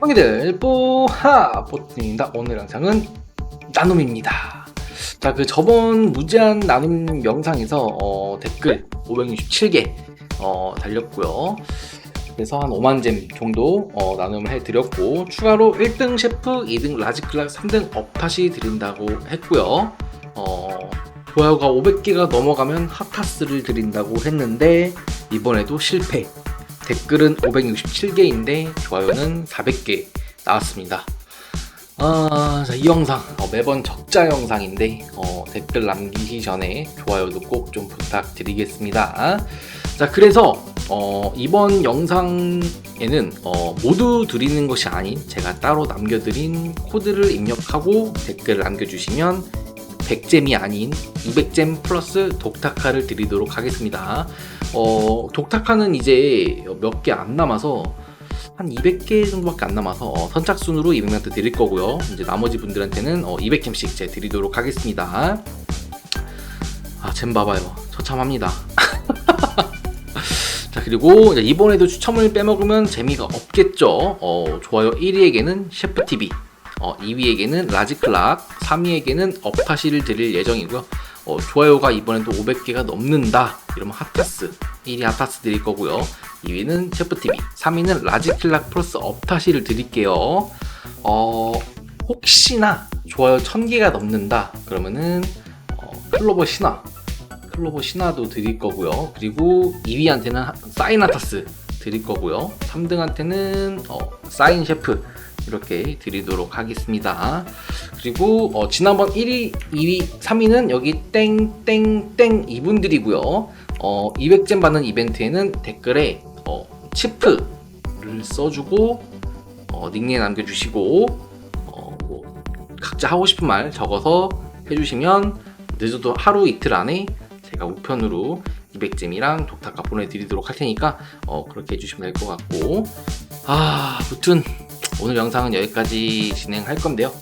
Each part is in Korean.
뽕이들 뽀하 보트입니다. 오늘 영상은 나눔입니다. 자, 그 저번 무제한 나눔 영상에서 어, 댓글 567개 어, 달렸고요. 그래서 한 5만 잼 정도 어, 나눔을 해드렸고 추가로 1등 셰프, 2등 라지클락, 3등 업탓이 드린다고 했고요. 어, 좋아요가 500개가 넘어가면 핫타스를 드린다고 했는데 이번에도 실패. 댓글은 567개인데 좋아요는 400개 나왔습니다. 아, 자, 이 영상 어, 매번 적자 영상인데 어, 댓글 남기기 전에 좋아요도 꼭 좀 부탁드리겠습니다. 자, 그래서 어, 이번 영상에는 어, 모두 드리는 것이 아닌 제가 따로 남겨드린 코드를 입력하고 댓글을 남겨주시면 100잼이 아닌 200잼 플러스 독타카를 드리도록 하겠습니다. 어, 독타카는 이제 몇 개 안 남아서 한 200개 정도밖에 안 남아서 어, 선착순으로 200명한테 드릴 거고요. 이제 나머지 분들한테는 어, 200잼씩 제 드리도록 하겠습니다. 아, 잼 봐봐요. 처참합니다. 자, 그리고 이번에도 추첨을 빼먹으면 재미가 없겠죠. 어, 좋아요 1위에게는 셰프TV, 어, 2위에게는 라지클락, 3위에게는 업타시를 드릴 예정이고요. 어, 좋아요가 이번에도 500개가 넘는다. 이러면 핫타스. 1위 핫타스 드릴 거고요. 2위는 셰프TV, 3위는 라지클락 플러스 업타시를 드릴게요. 어, 혹시나 좋아요 1000개가 넘는다. 그러면은 어, 클로버 신화, 클로버 신화도 드릴 거고요. 그리고 2위한테는 사인 핫타스 드릴 거고요. 3등한테는 어, 사인 셰프 이렇게 드리도록 하겠습니다. 그리고 어, 지난번 1위, 2위, 3위는 여기 땡땡땡 이분들이고요. 어, 200잼 받는 이벤트에는 댓글에 어, 치프를 써주고 어, 닉네임 남겨주시고 어, 뭐 각자 하고 싶은 말 적어서 해주시면 늦어도 하루 이틀 안에 제가 우편으로 200잼이랑 독타카 보내드리도록 할 테니까 어, 그렇게 해주시면 될 것 같고 아 무튼 오늘 영상은 여기까지 진행할 건데요.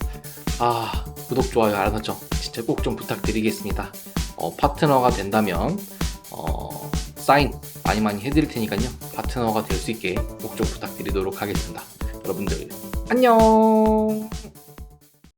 아, 구독, 좋아요, 설정 진짜 꼭 좀 부탁드리겠습니다. 어, 파트너가 된다면 어, 사인 많이 많이 해드릴 테니까요. 파트너가 될 수 있게 꼭 좀 부탁드리도록 하겠습니다. 여러분들 안녕.